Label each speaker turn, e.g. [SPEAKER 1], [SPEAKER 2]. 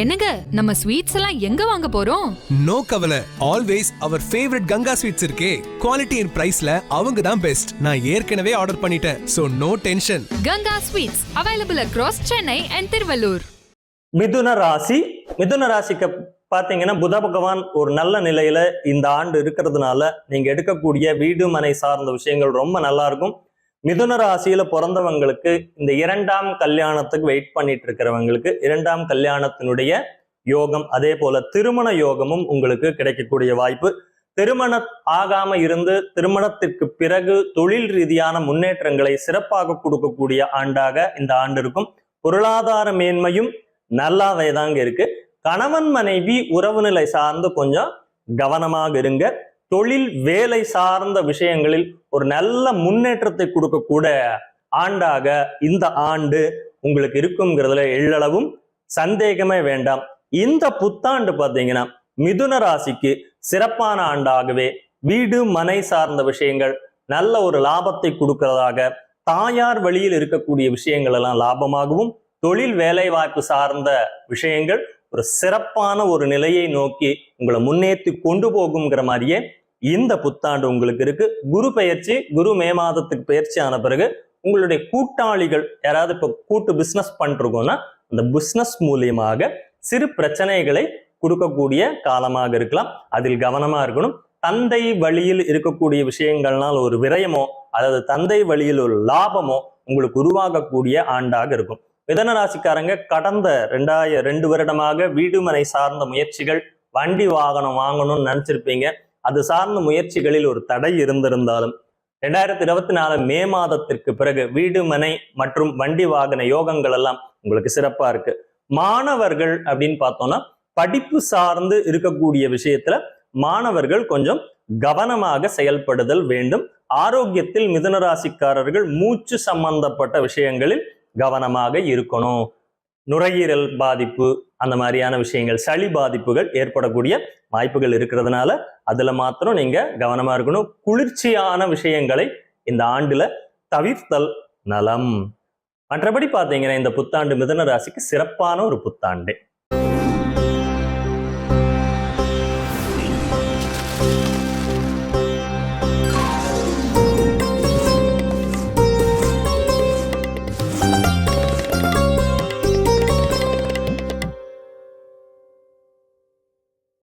[SPEAKER 1] என்னங்க நம்ம ஸ்வீட்ஸ் எல்லாம் எங்க வாங்க போறோம்?
[SPEAKER 2] நோ கவலை. Always our favourite Ganga sweets இருக்கே. குவாலிட்டி அண்ட் பிரைஸ்ல அவங்க தான் பெஸ்ட் நான் ஏற்கனவே ஆர்டர் பண்ணிட்டேன். So no tension
[SPEAKER 1] Ganga sweets available across Chennai and Tiruvallur
[SPEAKER 3] மிதுன ராசி மிதுன ராசிக்கு பாத்தீங்கன்னா புத பகவான் ஒரு நல்ல நிலையில இந்த ஆண்டு இருக்கிறதுனால நீங்க எடுக்கக்கூடிய வீடு மனை சார்ந்த விஷயங்கள் ரொம்ப நல்லா இருக்கும். மிதுன ராசியில பிறந்தவங்களுக்கு இந்த இரண்டாம் கல்யாணத்துக்கு வெயிட் பண்ணிட்டு இருக்கிறவங்களுக்கு இரண்டாம் கல்யாணத்தினுடைய யோகம் அதே போல திருமண யோகமும் உங்களுக்கு கிடைக்கக்கூடிய வாய்ப்பு. திருமணம் ஆகாம இருந்து திருமணத்திற்கு பிறகு தொழில் ரீதியான முன்னேற்றங்களை சிறப்பாக கொடுக்கக்கூடிய ஆண்டாக இந்த ஆண்டு இருக்கும். பொருளாதார மேன்மையும் நல்லாவே தாங்க இருக்கு. கணவன் மனைவி உறவு நிலை சார்ந்து கொஞ்சம் கவனமாக இருங்க. தொழில் வேலை சார்ந்த விஷயங்களில் ஒரு நல்ல முன்னேற்றத்தை கொடுக்கக்கூட ஆண்டாக இந்த ஆண்டு உங்களுக்கு இருக்குங்கிறதுல எள்ளளவும் சந்தேகமே வேண்டாம். இந்த புத்தாண்டு பார்த்தீங்கன்னா மிதுன ராசிக்கு சிறப்பான ஆண்டாகவே வீடு மனை சார்ந்த விஷயங்கள் நல்ல ஒரு லாபத்தை கொடுக்கிறதாக தாயார் வழியில் இருக்கக்கூடிய விஷயங்கள் எல்லாம் லாபமாகவும் தொழில் வேலை வாய்ப்பு சார்ந்த விஷயங்கள் ஒரு சிறப்பான ஒரு நிலையை நோக்கி உங்களை முன்னேற்றி கொண்டு போகுங்கிற மாதிரியே இந்த புத்தாண்டு உங்களுக்கு இருக்கு. குரு பயிற்சி குரு மே மாதத்துக்கு பயிற்சி ஆன பிறகு உங்களுடைய கூட்டாளிகள் யாராவது இப்போ கூட்டு பிஸ்னஸ் பண்ணிருக்கோம்னா அந்த பிஸ்னஸ் மூலியமாக சிறு பிரச்சனைகளை கொடுக்கக்கூடிய காலமாக இருக்கலாம். அதில் கவனமா இருக்கணும். தந்தை வழியில் இருக்கக்கூடிய விஷயங்கள்னால் ஒரு விரயமோ அதாவது தந்தை வழியில் ஒரு லாபமோ உங்களுக்கு உருவாகக்கூடிய ஆண்டாக இருக்கும். மிதன ராசிக்காரங்க கடந்த ரெண்டாயிரம் ரெண்டு வருடமாக வீடுமனை சார்ந்த முயற்சிகள் வண்டி வாகனம் வாங்கணும்னு நினைச்சிருப்பீங்க. அது சார்ந்த முயற்சிகளில் ஒரு தடை இருந்திருந்தாலும் ரெண்டாயிரத்தி இருபத்தி நாலு மே மாதத்திற்கு பிறகு வீடு மனை மற்றும் வண்டி வாகன யோகங்கள் எல்லாம் உங்களுக்கு சிறப்பா இருக்கு. மாணவர்கள் அப்படின்னு பார்த்தோம்னா படிப்பு சார்ந்து இருக்கக்கூடிய விஷயத்துல மாணவர்கள் கொஞ்சம் கவனமாக செயல்படுதல் வேண்டும். ஆரோக்கியத்தில் மிதுனராசிக்காரர்கள் மூச்சு சம்பந்தப்பட்ட விஷயங்களில் கவனமாக இருக்கணும். நுரையீரல் பாதிப்பு அந்த மாதிரியான விஷயங்கள் சளி பாதிப்புகள் ஏற்படக்கூடிய வாய்ப்புகள் இருக்கிறதுனால அதுல மாத்திரம் நீங்க கவனமா இருக்கணும். குளிர்ச்சியான விஷயங்களை இந்த ஆண்டுல தவிர்த்தல் நலம். மற்றபடி பார்த்தீங்கன்னா இந்த புத்தாண்டு மிதன ராசிக்கு சிறப்பான ஒரு புத்தாண்டு.